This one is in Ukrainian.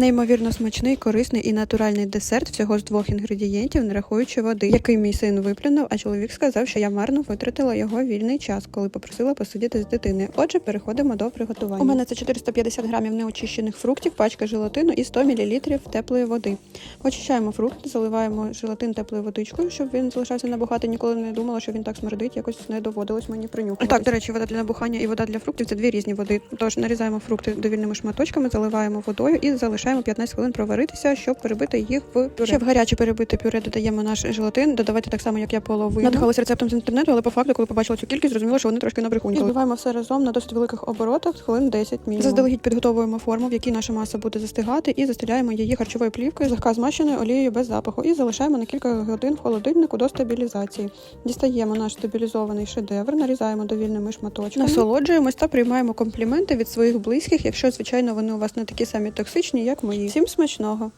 Неймовірно смачний, корисний і натуральний десерт всього з двох інгредієнтів, не рахуючи води, який мій син виплюнув, а чоловік сказав, що я марно витратила його вільний час, коли попросила посидіти з дитиною. Отже, переходимо до приготування. У мене це 450 грамів неочищених фруктів, пачка желатину і 100 мл теплої води. Очищаємо фрукт, заливаємо желатин теплою водичкою, щоб він залишався набухати. Ніколи не думала, що він так смердить, якось не доводилось мені принюхати. Так, до речі, вода для набухання і вода для фруктів це дві різні води. Тож нарізаємо фрукти довільними шматочками, заливаємо водою і залишаємо 15 хвилин проваритися, щоб перебити їх в пюре. Ще в гаряче перебите пюре додаємо наш желатин. Додавайте так само, як я половину. Надихалась рецептом з інтернету, але по факту, коли побачила цю кількість, зрозуміла, що вони трошки набрехунькали. І збиваємо все разом на досить великих оборотах, хвилин 10 мінімум. Заздалегідь підготовуємо форму, в якій наша маса буде застигати, і застеляємо її харчовою плівкою, злегка змащеною олією без запаху, і залишаємо на кілька годин в холодильнику до стабілізації. Дістаємо наш стабілізований шедевр, нарізаємо довільними шматочками, насолоджуємось та приймаємо компліменти від своїх близьких, якщо звичайно вони у вас не такі самі токсичні, як мої. Всім смачного!